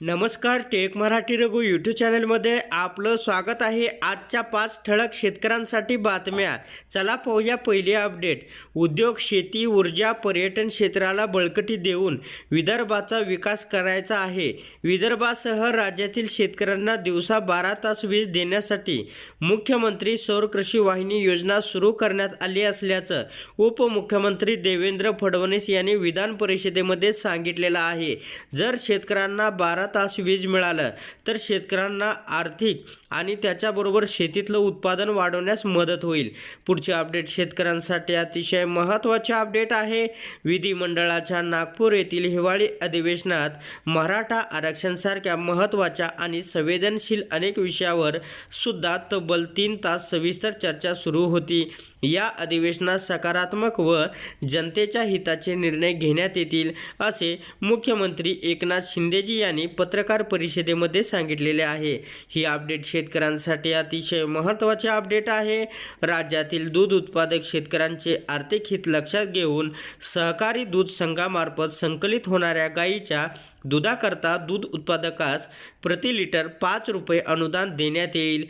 नमस्कार take Marathi Raghu YouTube चॅनलमध्ये आपलं स्वागत आहे आजच्या पाच ठळक शेतकऱ्यांसाठी बातम्या. चला पाहूया पहिली अपडेट उद्योग शेती ऊर्जा पर्यटन क्षेत्राला बळकटी देऊन विदर्भाचा विकास करायचा आहे. विदर्भासह राज्यातील शेतकऱ्यांना दिवसा बारा तास वीज देण्यासाठी मुख्यमंत्री सौर कृषी वाहिनी योजना सुरू करण्यात आली असल्याचं उपमुख्यमंत्री देवेंद्र फडणवीस यांनी विधान परिषदेमध्ये सांगितलेलं आहे. जर शेतकऱ्यांना बारा तास वीज मिळालं. तर शेतकऱ्यांना आर्थिक आणि त्याच्याबरोबर शेतीतलं उत्पादन वाढवण्यास मदत होईल. पुढचे अपडेट शेतकऱ्यांसाठी अतिशय महत्त्वाचे अपडेट आहे. विधिमंडळाच्या नागपूर येथील हिवाळी अधिवेशनात मराठा आरक्षणसारख्या महत्त्वाच्या आणि संवेदनशील अनेक विषयावर सुद्धा तब्बल तीन तास सविस्तर चर्चा सुरू होती. या अधिवेशनात सकारात्मक व जनतेच्या हिताचे निर्णय घेण्यात येतील असे मुख्यमंत्री एकनाथ शिंदेजी यांनी पत्रकार परिषदेमध्ये सांगितलेले आहे. ही अपडेट शेतकऱ्यांसाठी अतिशय महत्त्वाचे अपडेट आहे. राज्यातील दूध उत्पादक शेतकऱ्यांचे आर्थिक हित लक्षात घेऊन सहकारी दूध संघामार्फत संकलित होणाऱ्या गायीच्या दुधाकरता दूध उत्पादकास प्रति लिटर पाच रुपये अनुदान देण्यात येईल.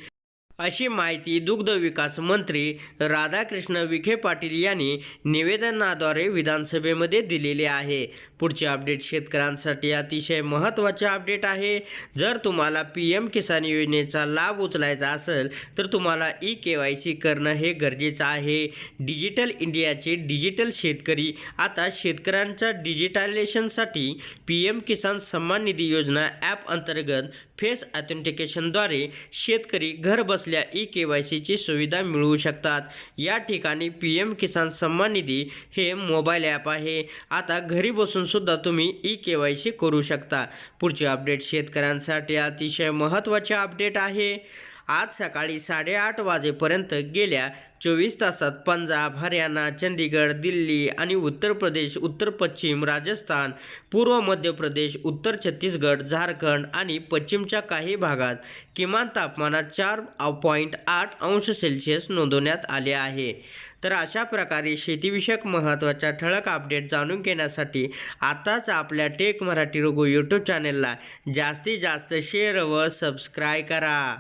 अशी माहिती दुग्ध विकास मंत्री राधाकृष्ण विखे पाटील यांनी निवेदनाद्वारे विधानसभेमध्ये दिलेले आहे. पुढचे अपडेट शेतकऱ्यांसाठी अतिशय महत्त्वाचे अपडेट आहे. जर तुम्हाला पी एम किसान योजनेचा लाभ उचलायचा असेल तर तुम्हाला ई के वाय सी करणं हे गरजेचं आहे. डिजिटल इंडियाचे डिजिटल शेतकरी आता शेतकऱ्यांच्या डिजिटायझेशनसाठी पी एम किसान सन्मान निधी योजना ॲप अंतर्गत फेस ऑथेंटिकेशनद्वारे शेतकरी घर बसल्या ई के वाय सीची सुविधा मिळवू शकतात. या ठिकाणी पी एम किसान सन्मान निधी हे मोबाईल ॲप आहे. आता घरी बसून सुद्धा तुम्ही ई के वाय सी करू शकता. पुढचे अपडेट शेतकऱ्यांसाठी अतिशय महत्त्वाचे अपडेट आहे. आज सकाळी साडेआठ वाजेपर्यंत गेल्या चोवीस तासात पंजाब हरियाणा चंदीगड दिल्ली आणि उत्तर प्रदेश उत्तर पश्चिम राजस्थान पूर्व मध्य प्रदेश उत्तर छत्तीसगड झारखंड आणि पश्चिमच्या काही भागात किमान तापमानात चार पॉईंट आठ अंश सेल्सिअस नोंदवण्यात आले आहे. तर अशा प्रकारे शेतीविषयक महत्त्वाच्या ठळक अपडेट जाणून घेण्यासाठी आताच आपल्या टेक मराठी रोगो यूट्यूब चॅनलला जास्तीत जास्त शेअर व सबस्क्राईब करा.